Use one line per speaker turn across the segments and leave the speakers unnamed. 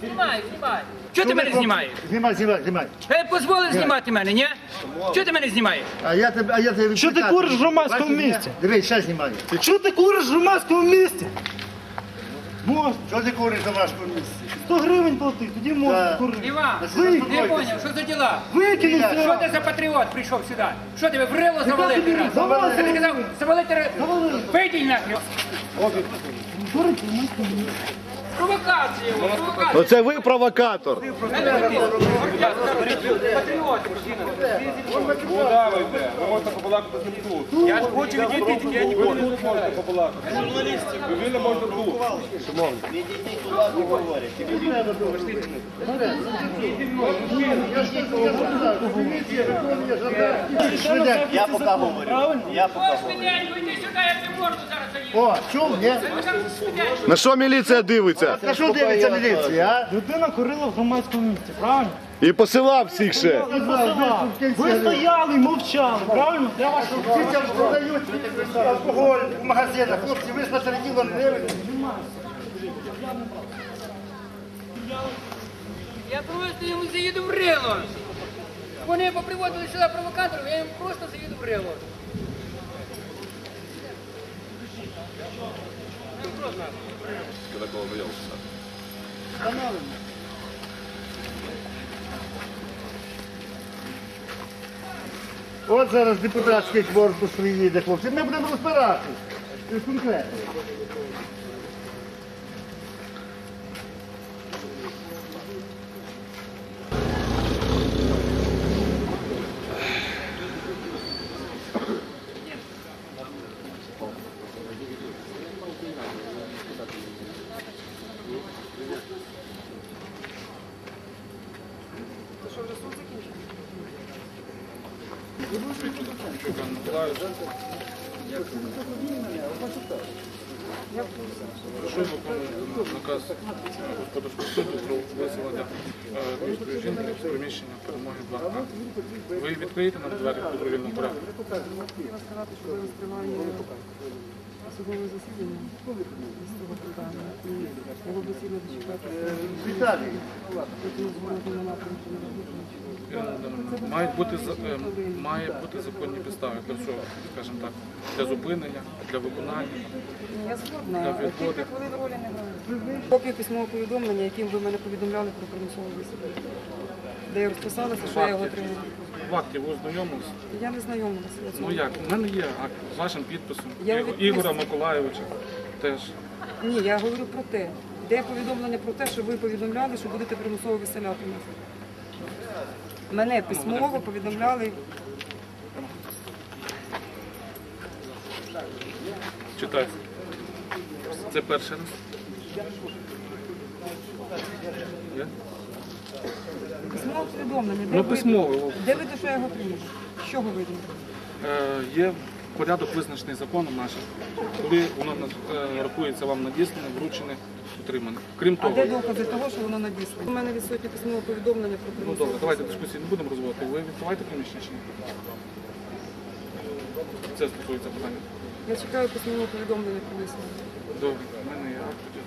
Знімай, знімай. Чого ти мене знімаєш?
Знімай, знімай, знімай.
Е, Позволив знімати мене, ні? Чого ти мене знімаєш?
А я тебе, а я тебе
Що ти куриш в громадському місці?
Дивись, ще знімаю.
Що ти куриш в громадському місці? Можна.
Що ти куриш на вашому місці?
100 гривень плати, тоді можна
Да.
курити.
Іван,
Ви-
не поняв, що за діла?
Викинь
Що ти за патріот прийшов сюди? Що тебе в рило завалити
тобі
раз?
завалити?
Що ти казав? Завалити раз? Вийдіть нахрен. Провокація, його, провокація.
Оце ви провокатор.
Я ж хочу відійти, тільки я ніколи не можу побалакати. Журналістів, ви не можна тут.
Я поки говорю. Я поки говорю.
Я.
О, чув, ні?
Ви.
На що міліція дивиться?
На що дивиться міліція, а?
Людина курила в громадському місці, правильно?
І посилав всіх ще.
Ви стояли і мовчали, правильно? Я вас
Дітям продають алкоголь в магазинах. Хлопці, ви ж на середину не дивитесь.
Я просто йому заїду в рило. Вони поприводили сюди провокаторів, я їм просто заїду в рило.
От зараз депутатський корпус приїде, хлопці. Ми будемо розбиратися. Конкретно.
Прошу виконувати наказ господарського суду про виселення е, міської жінки з приміщення перемоги 2 Ви відкриєте нам двері в добровільному порядку?
що засідання цього
Віталій,
не робити нічого.
Е, Мають бути е, має бути законні підстави для всього, скажімо так, для зупинення, для виконання.
Я згодна,
Для
кілька хвилин ролі не грає. Копію письмового повідомлення, яким ви мене повідомляли про примусове виселення. Де я розписалася, що я його отримала.
В акті ви ознайомилися?
Я не знайомилася.
Ну як? У мене є акт з вашим підписом.
Я.
Ігора Миколайовича теж.
Ні, я говорю про те. Де повідомлення про те, що ви повідомляли, що будете примусово виселяти нас. Мене письмово повідомляли
Читайте. Це перший раз. Є?
письмове повідомлення. Де
Ну,
видно-
письмово.
Де видно, що я його отримала? З чого видно?
Е, є порядок визначений законом нашим, коли воно е, рахується вам надіслане, вручене, отримане. Крім
А
того,
де докази того, що воно надіслано? У мене відсутнє письмове повідомлення про
ну
примусове.
добре, давайте дискусії не будемо розвивати. Ви відкриваєте приміщення чи ні? Це стосується питання.
Я чекаю письмове повідомлення про висновок.
Добре, в мене є акт. тоді.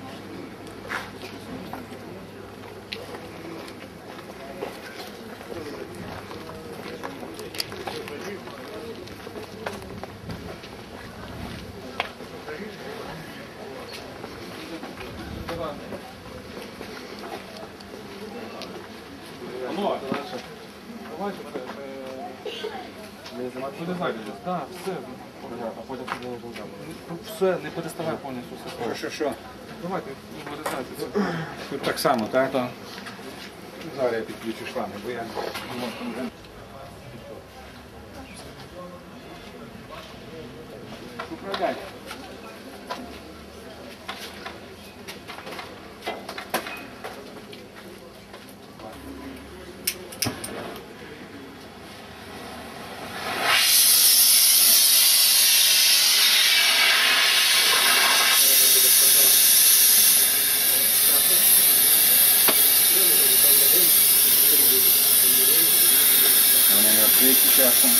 Алло, давайте це. е, Вилізайте. Так, все. А потім все, не переставай повністю все.
Що, що?
Давайте, вирізайте це.
Тут так само, так?
Так.
Зараз я підключу шлами, бо я... Вони не відкриті часом.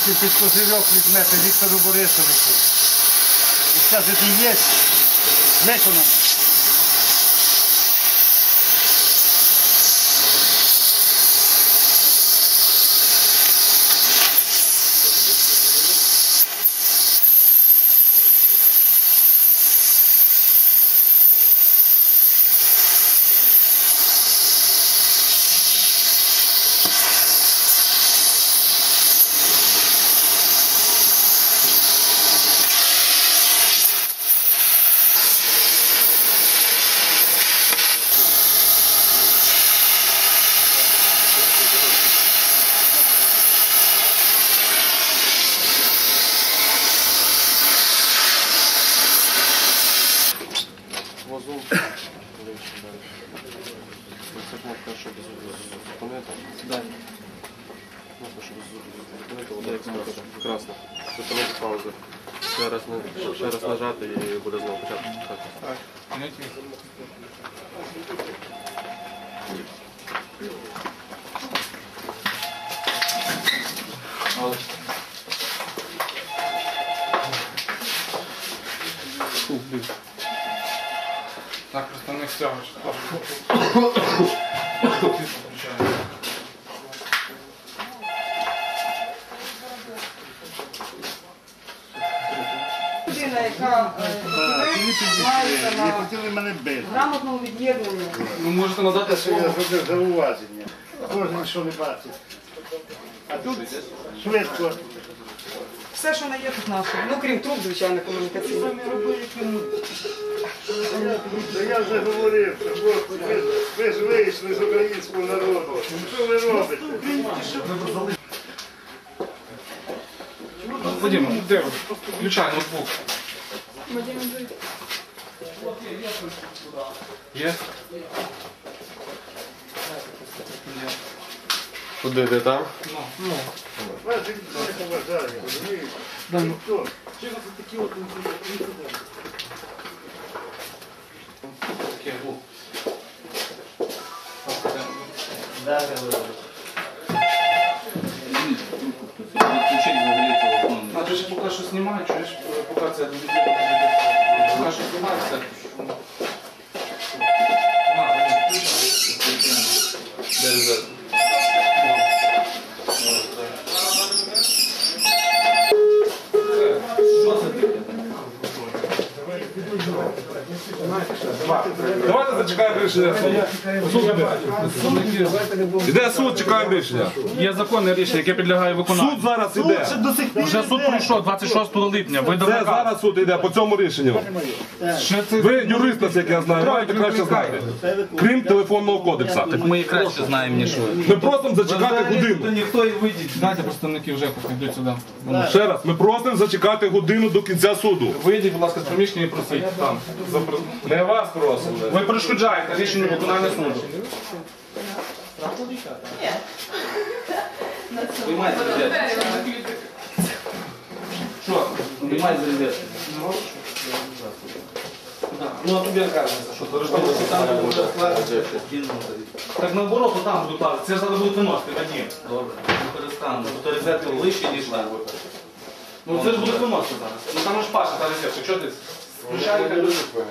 Потім під козирьок візьмете Віктору Борисовичу. І скажете, є, виконано.
Це кнопка, щоб зупинити. Кнопка, щоб кнопка. Красна. Зупинити паузу. Ще раз, на- ще раз нажати і буде знову почати. Так.
Так, представник стягуєш.
Людина, документ мається
Не хотіли мене бити.
грамотному від'єднанні.
Ви можете надати
Що я зробив зауваження. Кожен, що не бачить. А тут швидко.
Все, що не є тут наше. Ну, крім труб, звичайно, комунікаційних.
Та я вже говорив, що Господи, ви, ви ж вийшли з українського народу. Що ви робите?
Вадим, де ви? Включай ноутбук. Є? Є.
Куди де там?
Же ніхто не поважає, розумієте? Ніхто.
Таке, о. А ти ж поки що знімаєш, чуєш, поки це не буде. Що знімається. На,
Давайте зачекаємо рішення суду. Іде. Суд, чекаємо рішення.
Є законне рішення, яке підлягає виконанню.
Суд зараз іде.
Вже суд пройшов 26 липня. Ви
Це зараз суд іде по цьому рішенню.
Ще це
Ви юрист, як я знаю, маєте краще знати. Крім телефонного кодексу.
Так ми і краще знаємо, ніж ви.
Ми просимо зачекати годину.
ніхто і вийдіть. Дайте представників вже йдуть сюди.
Ще раз, ми просимо зачекати годину до кінця суду.
Вийдіть, будь ласка, з приміщення і просіть там.
Не вас просимо.
Ви перешкоджаєте рішення виконання суду. Виймайте. Що? Розетку. Ну а тобі кажеться, що перешкоджаєте там буде Так наоборот, там буду класти. Це ж треба буде виносити Вадим. Добре. Не перестану. Бо розетка вище дійшла. Ну це ж буде виносити зараз. Ну там ж Паша та розетка. Що ти? Включай, хай буде. Ну,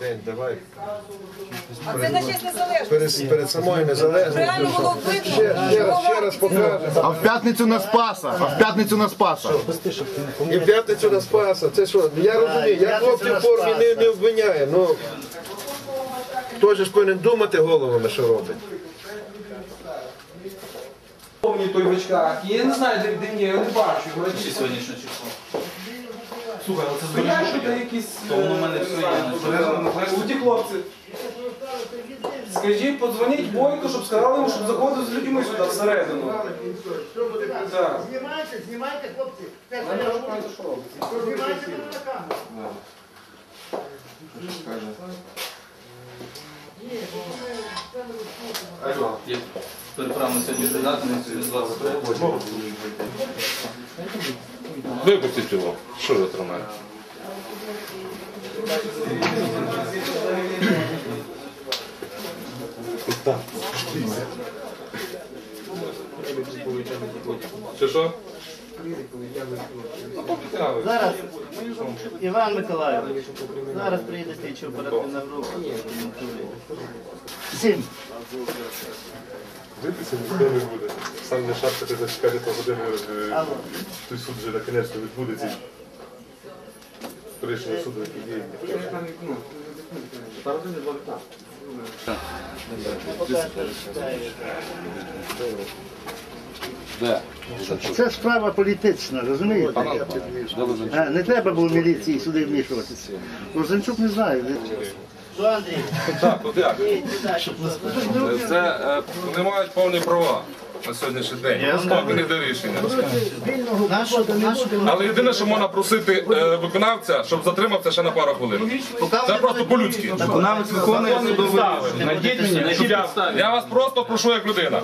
день, давай.
А це на честь незалежності.
Перед, перед самою незалежністю.
Реально було видно,
Ще, ще раз, ще раз покажемо.
А в п'ятницю на Спаса. А в п'ятницю на Спаса.
І в п'ятницю на Спаса. Це що? Я розумію, я хлопців в формі не, не обвиняю. Ну, хто ж повинен думати головами, що робить.
Повні той в очках. Я не знаю, де, де ні, я не бачу. його.
Сьогоднішнє число. Слухай, але це
Стоять
здорово,
тут якісь...
То воно в мене все є.
У ті хлопці. Скажіть, подзвоніть Бойко, щоб сказали йому, щоб заходив з людьми сюди всередину. Так.
Знімайте, знімайте, хлопці.
Я не розумію, що робиться.
Знімайте мене на камеру.
Є переправний сьогодні придатний, сьогодні з вас
Випустіть його. Що ви тримаєте? Чи що?
Зараз Іван Миколаївич. Зараз приїде слідча оперативна група. Сім.
Битися ніхто не буде. Сам не шапкати за 4 години. е. Той суд вже наконець відбудеться. Рішення суду, які діє.
Це справа політична, розумієте? Не треба було міліції сюди вмішуватися. Лозанчук не знає. Що, Андрій?
Так, от як? Це е, вони мають повні права на сьогоднішній день. Поки не до рішення.
Нашу, нашу.
Але єдине, що можна просити е, виконавця, щоб затримався ще на пару хвилин. Це просто по-людськи.
Виконавець виконує
мені,
Щоб я, я вас просто прошу як людина.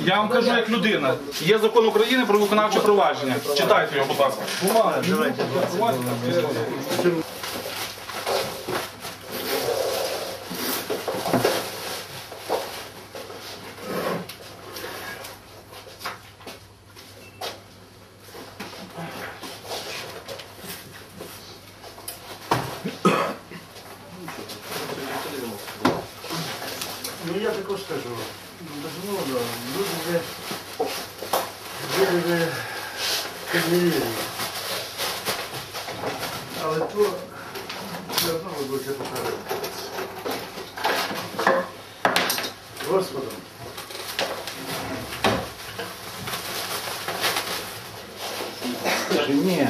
Я вам кажу як людина. Є закон України про виконавче провадження. Читайте його, будь ласка.
також скажу. Безумовно, люди вже люди вже підмірюють. Але то все одно ви будете покарати. Господом. Ні.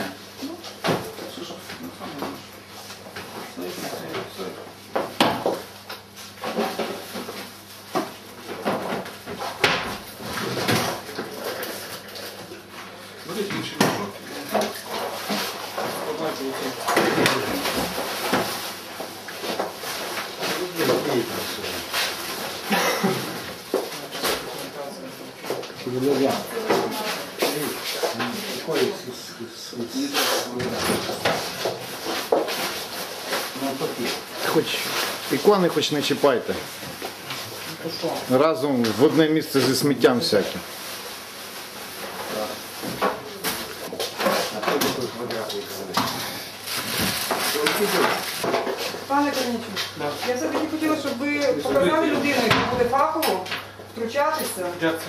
Хоч ікони хоч не чіпайте. Разом в одне місце зі сміттям всяким.
Пане Корнічук, я все-таки хотіла, щоб ви показали людину, яка буде фахово втручатися,
Дякую.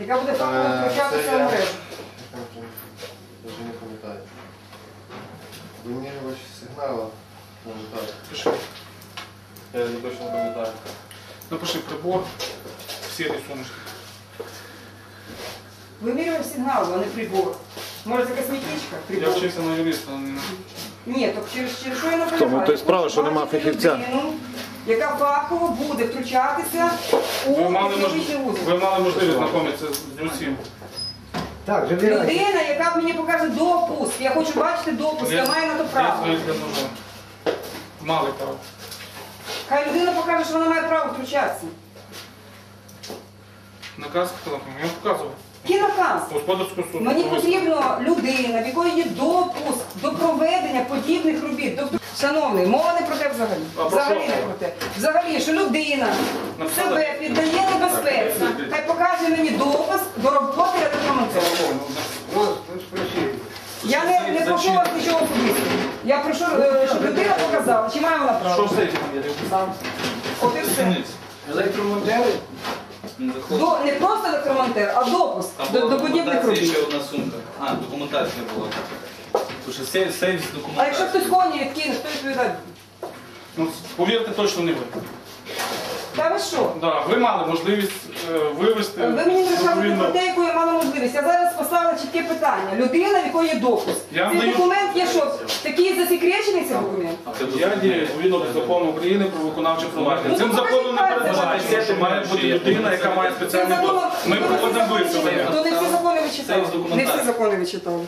яка буде фахово втручатися в мережу.
Даже не пам'ятаю. Вимірювач сигналу. Пам'ятаю.
Пиши.
Я не точно не пам'ятаю.
Напиши прибор, всі рисунки.
Вимірював сигнал, а не прибор. Може це косметичка?
Я вчився на юриста. а не на-
Ні, так через, через що я наполягаю?
Тому то й справа, що нема
бачити
фахівця.
людину, Яка фахово буде втручатися у
Ви мали, мож...
вузол.
ви мали можливість знайомитися з усім.
Так, забирай.
Людина, яка мені покаже допуск. Я хочу бачити допуск, я маю на то право.
нужен. Мали право.
Хай людина покаже, що вона має право втручатися.
Наказ телефону. Я вам показував.
Наказ?
Суду.
Мені потрібно людина, в якої є допуск до проведення подібних робіт. Тобто, шановний, мова не про те взагалі.
А
Взагалі
що?
не про те. Взагалі, що людина
Написали?
себе піддає небезпеці. Хай покаже мені допуск до роботи електромонтера. Я не, не прошу вас нічого особистого. Я прошу, е, щоб людина показала, чи має вона
Що
право.
в сейфі там?
От і все. До, не просто електромонтер, а допуск до, до подібних робіт.
ще одна сумка. А, документація була. Тому що сейф, сейф з
А якщо
документацією.
хтось коні відкине, хто відповідає?
Ну, повірте, точно не ви.
Та ви що?
Да, ви мали можливість е, вивести.
Ви мені не розказуєте про те, яку я мала можливість. Я зараз поставила чітке питання. Людина, в якої є допуск.
Я вам
Цей
даю-
документ є що? Такий засекречений цей документ?
Я дію відповідно до закону України про виконавче провадження.
Ну,
Цим
покажіть
законом не
пальцем.
передбачається, що має бути людина, яка має
Цей
спеціальний
закон.
Ми проводимо виселення.
То не всі закони ви читали. Не всі закони ви читали.